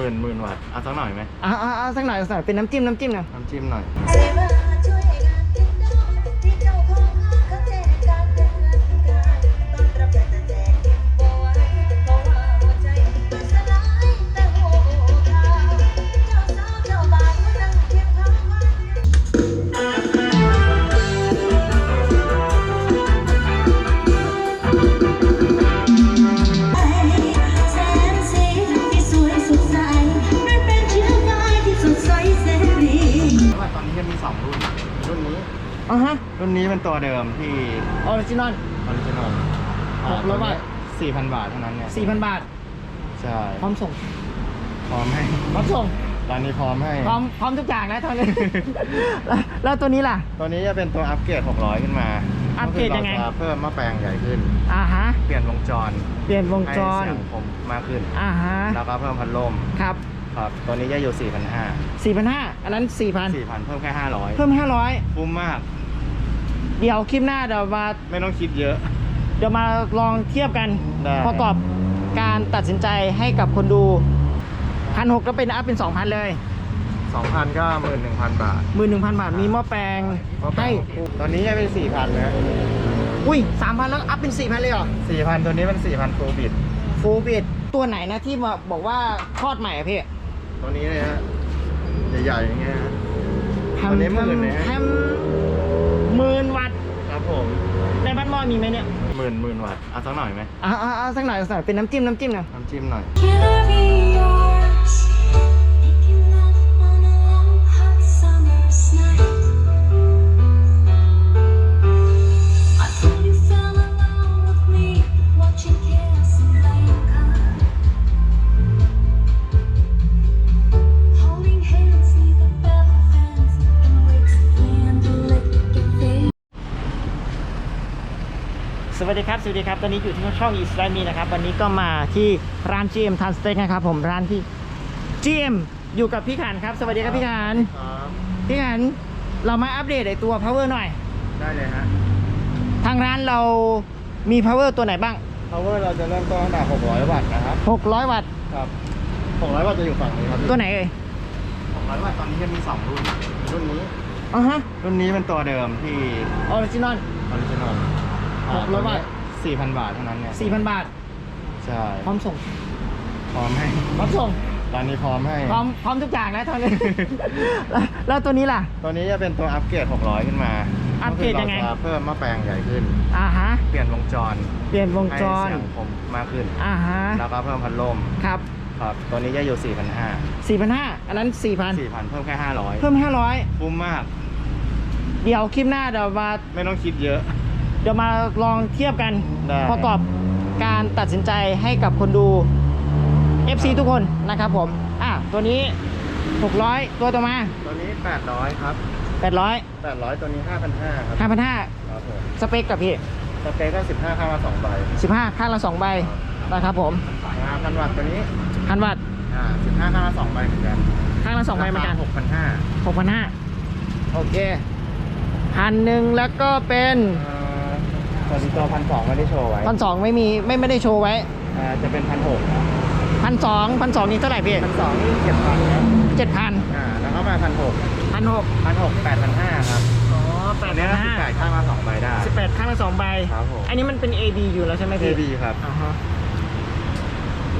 หมื่นหมื่นวัตต์เอาสักหน่อยไหมอ่าอ่าสักหน่อยสักหน่อยเป็นน้ำจิ้มน้ำจิ้มหนะน้ำจิ้มหน่อย อ่าฮะรุ่นนี้เป็นตัวเดิมที่ออริจินอล ออริจินอลหกร้อยบาท สี่พันบาทเท่านั้นเนี่ยสี่พันบาท ใช่พร้อมส่งพร้อมให้พร้อมส่งตอนนี้พร้อมให้ พร้อมพร้อมทุกอย่างนะตอนนี้ แล้วแล้วตัวนี้ล่ะ ตัวนี้จะเป็นตัวอัปเกรด 600 ขึ้นมาอัปเกรดยังไงก็คือเราจะเพิ่มหม้อแปลงใหญ่ขึ้น อ่าฮะ เปลี่ยนวงจรเปลี่ยนวงจร ให้เสียงผมมากขึ้น อ่าฮะ แล้วก็เพิ่มพัดลมครับครับ ตัวนี้จะอยู่ 4,500สี่พันห้าอันนั้นสี่พัน4,000 เพิ่มแค่ 500 เพิ่มห้าร้อยคุ้มมาก เดี๋ยวคลิปหน้าเดี๋ยวมาไม่ต้องคิดเยอะ เดี๋ยวมาลองเทียบกันได้ ประกอบการตัดสินใจให้กับคนดูพันหกก็เป็นอัพเป็นสองพันเลย 2,000ก็11,000 บาทหมื่นหนึ่งพันบาทมีหม้อแปลงหม้อแปลให้ งตอนนี้จะเป็น 4,000นะอุ้ยสามพันแล้วอัพเป็นสี่พันเลยเหรอ 4,000 ตัวนี้เป็น 4,000ฟูลบิตฟูบิดตัวไหนนะที่มาบอกว่าทอดใหม่อะพี่ตัวนี้เลยฮะ ใหญ่ๆอย่างเงี้ยฮะแฮมตัวนี้หมื่นนะแฮม หมื่นวัตต์ครับผมในบ้านหม้อมีไหมเนี่ยหมื่นหมื่นวัตต์เอาสักหน่อยไหมอ่าอ่าอ่าสักหน่อยสักหน่อยเป็นน้ำจิ้มน้ำจิ้มหนะน้ำจิ้มหน่อย วัสดีครับสวัสดีครับ ตอนนี้อยู่ที่ช่องอีสไลมีนะครับ วันนี้ก็มาที่ร้าน GM ทันสเต็กนะครับผมร้านที่ GM อยู่กับพี่ขันครับ สวัสดีครับพี่ขันครับพี่ขันเรามาอัปเดตไอตัว power หน่อย ได้เลยฮะ ทางร้านเรามี power ตัวไหนบ้าง power เราจะเริ่มต้นตั้งแต่600 วัตต์นะครับ 600 วัตต์ครับ 600 วัตต์จะอยู่ฝั่งนี้ครับตัวไหนเอ่ย600 วัตต์ตอนนี้จะมี 2 รุ่น รุ่นนี้อ่าฮะรุ่นนี้เป็นตัวเดิมที่ออริจินอลออริจินอล600 วัตต์ 4,000 บาทเท่านั้นเนี่ย4,000 บาท ใช่ พร้อมส่ง พร้อมให้ พร้อมส่ง ตอนนี้พร้อมให้ พร้อมพร้อมทุกอย่างนะตอนนี้ แล้วแล้วตัวนี้ล่ะ ตัวนี้จะเป็นตัวอัปเกรด 600 ขึ้นมาอัปเกรดยังไงก็คือเราจะเพิ่มหม้อแปลงใหญ่ขึ้น อ่าฮะ เปลี่ยนวงจรเปลี่ยนวงให้จรเสียงผมมากขึ้น อ่าฮะ แล้วก็เพิ่มพัดลม ครับครับ ตัวนี้จะอยู่ 4,500 4,500อันนั้น4,000 4,000 เพิ่มแค่ 500 เพิ่มคุ้มมาก500เดี๋ยวคลิปหน้าเดี๋ยวมาไม่ต้องคิดเยอะ เดี๋ยวมาลองเทียบกันได้ ประกอบการตัดสินใจให้กับคนดู FC ทุกคนนะครับผมอะตัวนี้ 600 ตัวต่อมา ตัวนี้ 800 ครับ 800 800 ตัวนี้ 5,500 ครับ5,500 ครับผมสเปคกับพี่ สเปคก็ 15ข้างละ2ใบ15 ข้างละ 2 ใบนะครับผม5,000วัตต์ตัวนี้ พันวัตต์อ่า15ข้างละ2ใบเหมือนกันข้างละ 2 ใบเหมือนกัน 6,500 6,500 โอเคพันหนึ่งแล้วก็เป็น เอ่ อตัวนี้ตัว1,200ไม่ได้โชว์ไว้พันสองไม่มีไม่ไม่ได้โชว์ไว้อ่าจะเป็น1,600พันสองพันสองนี่เท่าไหร่พี่1,200นี่7,000ครับเจ็ดพันอ่าแล้วก็มา1,600พันหก1,600 8,500ครับอ๋อแปอัดนนี้พันก็ห้า18ข้างละ2ใบได้ สิบแปดข้างละสองใบ ครับผม อันนี้มันเป็น AB อยู่แล้วใช่ไหมพี่ AB ครับอ่าฮะ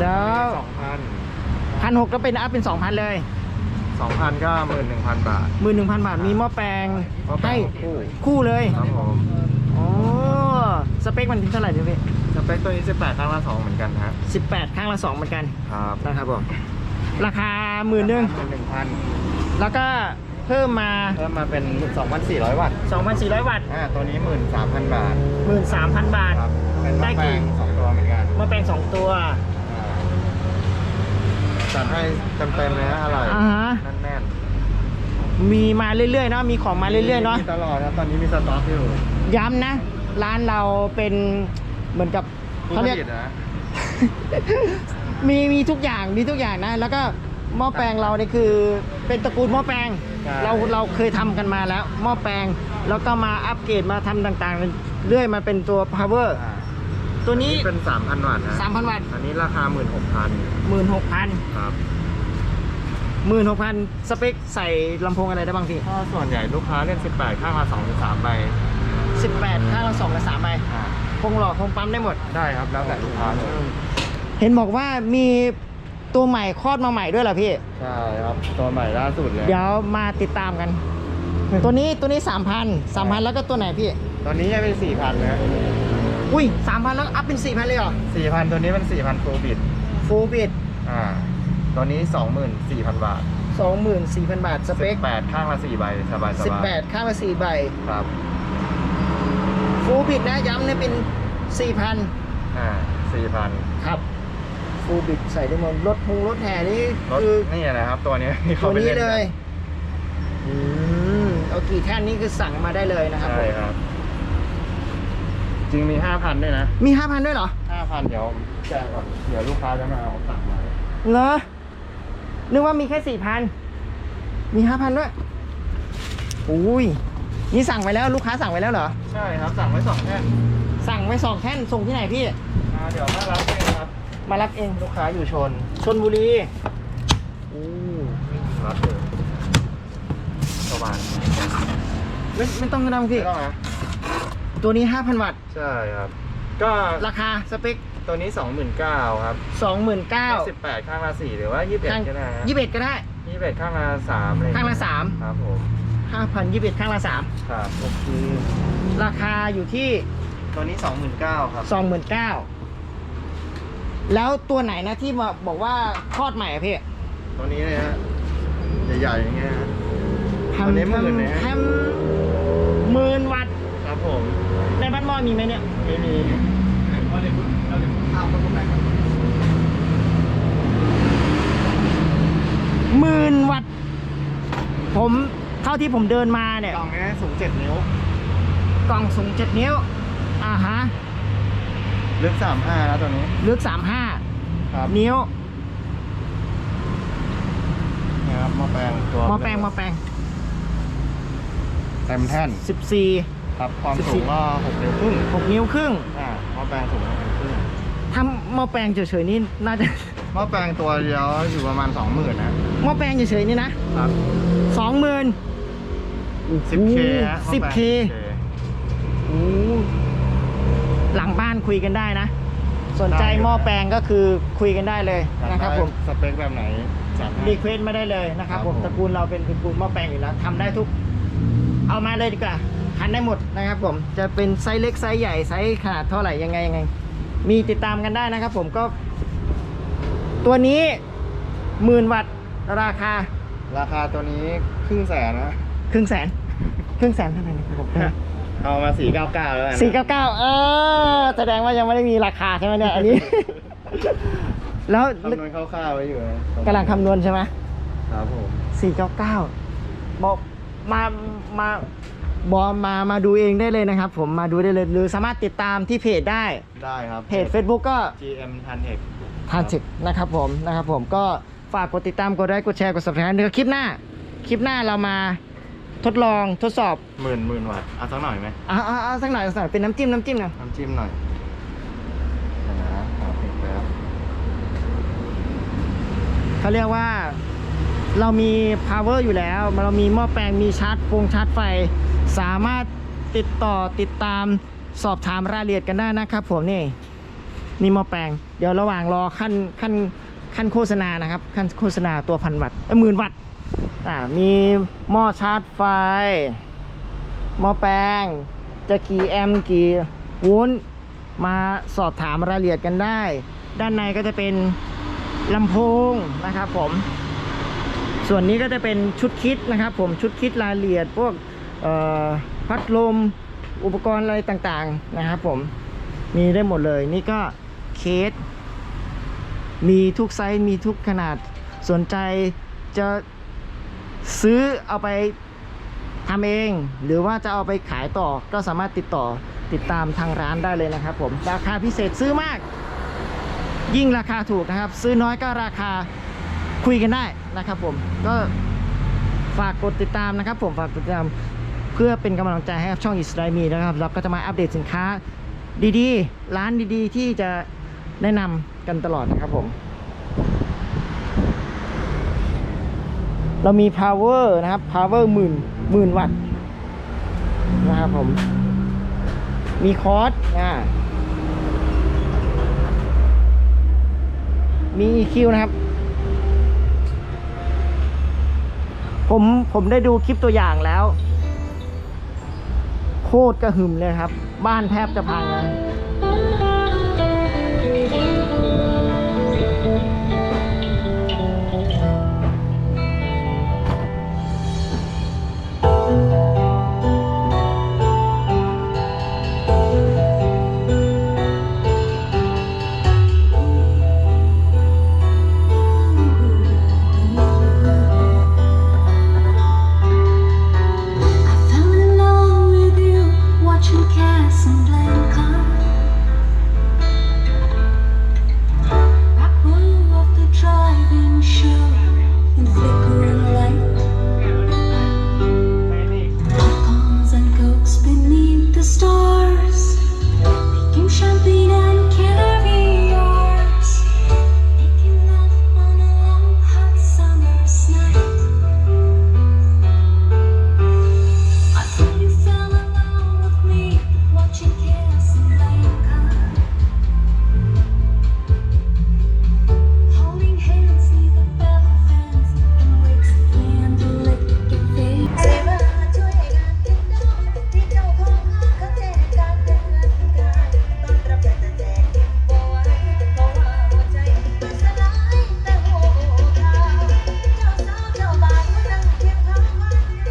แล้ว2,000พันหกก็เป็นอัพเป็นสองพันเลย2,000ก็11,000บาทหมื่นหนึ่งพันบาทมีหม้อแปลงหม้อแปลให้งคู่คู่เลย ครับผม อ๋อ สเปคมันเท่าไหร่ดีพี่สเปคตัวนี้18 ข้างละ2เหมือนกันฮะสิบแปดข้างละสองเหมือนกันครับนะครับผมราคาหมื่นหนึ่ง1,000แล้วก็เพิ่มมา เพิ่มมาเป็น 2,400 วัตต์2,400 วัตต์อ่าตัวนี้ 13,000 บาท13,000 บาท ครับเป็นหม้อได้แปลกี่งสองตัวเหมือนกันหม้อแปลงสองตัว อ่าจัดให้เต็มๆเลยนะอร่อยอ่าฮะ แน่นมีมาเรื่อยๆเนาะมีของมาๆเรื่อยๆเนาะมีตลอดครับตอนนี้มีสต็อกอยู่ย้ำนะ ร้านเราเป็นเหมือนกับผู้เขาผเรียกลิตนะมีมีทุกอย่างมีทุกอย่างนะ แล้วก็หม้อแปลงเราเนี่ยคือเป็นตระกูลหม้อแปลง ใช่ เราเราเคยทำกันมาแล้วหม้อแปลงแล้วก็มาอัปเกรดมาทำต่างๆ เรื่อยมาเป็นตัว power อ่าตัวนี้ เป็น 3,000 วัตต์นะ3,000 วัตต์ อันนี้ราคา 16,000 16,000 ครับหมื่นหกพันสเปคใส่ลำโพงอะไรได้บ้างพี่ก็ส่วนใหญ่ลูกค้าเล่น 18 ข้างละ2หรือ3ใบ สิบแปดข้างละสองกับสามใบอ่าคงหลอกคงปั๊มได้หมด ได้ครับแล้วแต่ลูกค้าเลยเห็นบอกว่ามีตัวใหม่คลอดมาใหม่ด้วยเหรอพี่ ใช่ครับตัวใหม่ล่าสุดเลยเดี๋ยวมาติดตามกัน ตัวนี้ตัวนี้สามพันสามพันแล้วก็ตัวไหนพี่ตัวนี้จะเป็น4,000นะอุ้ยสามพันแล้วอัพเป็นสี่พันเลยเหรอ4,000ตัวนี้เป็น4,000 full bit ฟูลบิดอ่าตัวนี้24,000บาทสองหมื่นสี่พันบาทสเปค18ข้างละ4ใบสบายๆสิบแปดข้างละสี่ใบครับ ฟูลบิดนะย้ำเนี่ยเป็นสี่พันอ่า4,000ครับฟูลบิดใส่ได้หมดรถพุงรถแห่นี่รถคือนี่นะครับ ตัวนี้ที่ตัเขาวไปนี้เล่นเลกัยนอืมเอากี่แท่นนี่คือสั่งมาได้เลยนะครับใช่ครับ จริงมี5,000ด้วยนะมีห้าพันด้วยเหรอ5,000เดี๋ยวแจกก่อนเดี๋ยวลูกค้าจะมาเอาสั่งไว้เหรอ นึกว่ามีแค่สี่พันมีห้าพันด้วยอุ้ย นี่สั่งไปแล้วลูกค้าสั่งไปแล้วเหรอ ใช่ครับสั่งไว้สองแท่นสั่งไว้สองแท่นส่งที่ไหนพี่ อ่าเดี๋ยวมารับเองครับ มารับเองลูกค้าอยู่ชน ชนบุรีอู้รับเลยสว่างไม่ไม่ต้องนำพี่ ไม่ต้องนะตัวนี้ห้าพันวัตต์ ใช่ครับ ก็ราคาสเปค ตัวนี้29,000ครับสองหมื่นเก้า18ข้างละ4หรือว่า21ก็ได้นะยี่สิบเอ็ดก็ได้21ข้างละ3อะไรอย่ข้างละสาม ครับผม ห้าพันยี่สิบเอ็ดข้างละสามครับโอเคราคาอยู่ที่ ตัวนี้ 29,000ครับสองหมื่นเก้าแล้วตัวไหนนะที่มาบอกว่าคลอดใหม่อะพี่ตัวนี้เลยฮะใหญ่ๆอย่างเงี้ยฮะแฮตัวนี้หมื่นนะแฮมหมื่นวัตต์ครับผมในบ้านหม้อมีไหมเนี่ย ไม่มีเราเดี๋ยวเราเดี๋ยวข้าวตรงไหนครับหมื่นวัตต์ผมเท่าที่ผมเดินมาเนี่ย กล่องนี้สูง7นิ้ว กล่องสูงเจ็ดนิ้ว อ่าฮะ ลึก35แล้วตัวนี้ ลึกสามห้าครับนิ้วนะครับหม้อแปลงตัวหมอแปลงหมอแปลงเต็มแท่นสิบสี่ครับความ14สูงก็6นิ้วครึ่งหกนิ้วครึ่งอ่าหม้อแปลงสูง6นิ้วครึ่งถ้าหมอแปลงเฉยๆนี่น่าจะหม้อแปลงตัวเดียวอยู่ประมาณ20,000นะหมอแปลงเฉยๆนี่นะครับสองหมื่น 10K ฮะสิบหม้อเคแปลง 10K หลังบ้านคุยกันได้นะ สนใจหม้อแปลงก็คือคุยกันได้เลยนะครับผม สเปคแบบไหนจัดให้ รีเควสมาได้เลยนะครับครับผมผม ตระกูลเราเป็นตระกูลหม้อแปลงอยู่แล้วทำได้ทุก เอามาเลยดีกว่าทันได้หมดนะครับผมจะเป็นไซส์เล็กไซส์ใหญ่ไซส์ขนาดเท่าไหร่ยังไงยังไง มีติดตามกันได้นะครับผมก็ ตัวนี้หมื่นวัตต์ราคาราคาตัวนี้ครึ่งแสนนะครึ่งแสน ครึ่งแสนเท่าไหร่นะครับผมเอามา 499 แล้วกันนะสี่เก้าเก้าเออแสดงว่ายังไม่ได้มีราคาใช่ไหมเนี่ยอันนี้ แล้วคำนวณคร่าวๆไว้อยู่นะกำลังคำนวณใช่ไหมครับผมสี่เก้าเก้าบอกมามาบอมามาดูเองได้เลยนะครับ ผมมาดูได้เลยหรือสามารถติดตามที่เพจได้ได้ครับ เพจ Facebook ก็ GM ทันเทคทานสิกนะครับผมนะครับผมก็ฝากกดติดตามกดไลค์กดแชร์กด subscribe เดี๋ยวคลิปหน้า คลิปหน้าเรามา ทดลองทดสอบหมื่นหมื่นวัตต์เอาสักหน่อยไหมเอาเอาเอาสักหน่อยสักหน่อยเป็นน้ำจิ้มน้ำจิ้มหนะน้ำจิ้มหน่อยเดี๋ยวนะเอาเพลงแป๊บเขาเรียกว่า เรามี power อยู่แล้วเรามีหม้อแปลงมีชาร์จฟงชาร์จไฟ สามารถติดต่อติดตามสอบถามรายละเอียดกันได้นะครับผมนี่นี่หม้อแปลง เดี๋ยวระหว่างรอขั้นขั้นขั้นโฆษณานะครับขั้นโฆษณาตัวพันวัตต์เอ้ยหมื่นวัตต์ อ่ามีหม้อชาร์จไฟ หม้อแปลง จะกี่แอมป์กี่วลต์มาสอบถามรายละเอียดกันได้ ด้านในก็จะเป็นลำโพงนะครับผม ส่วนนี้ก็จะเป็นชุดคิดนะครับผมชุดคิดรายละเอียดพวกพัดลมอุปกรณ์อะไรต่างๆนะครับผมมีได้หมดเลย นี่ก็เคส มีทุกไซส์มีทุกขนาดสนใจจะ ซื้อเอาไปทำเอง หรือว่าจะเอาไปขายต่อก็สามารถติดต่อติดตามทางร้านได้เลยนะครับ ผมราคาพิเศษซื้อมาก ยิ่งราคาถูกนะครับ ซื้อน้อยก็ราคาคุยกันได้นะครับ ผมก็ฝากกดติดตามนะครับ ผมฝากกดติดตามเพื่อเป็นกำลังใจให้กับช่องอิสไลมีนะครับเราก็จะมาอัปเดตสินค้าดีๆ ร้านดีๆ ที่จะแนะนำกันตลอดนะครับผม เรามี power นะครับ power หมื่นหมื่นวัตต์นะครับผม มีคอร์สอ่ามี EQ นะครับ ผมผมได้ดูคลิปตัวอย่างแล้ว โคตรกระหึ่มเลยครับ บ้านแทบจะพังนะ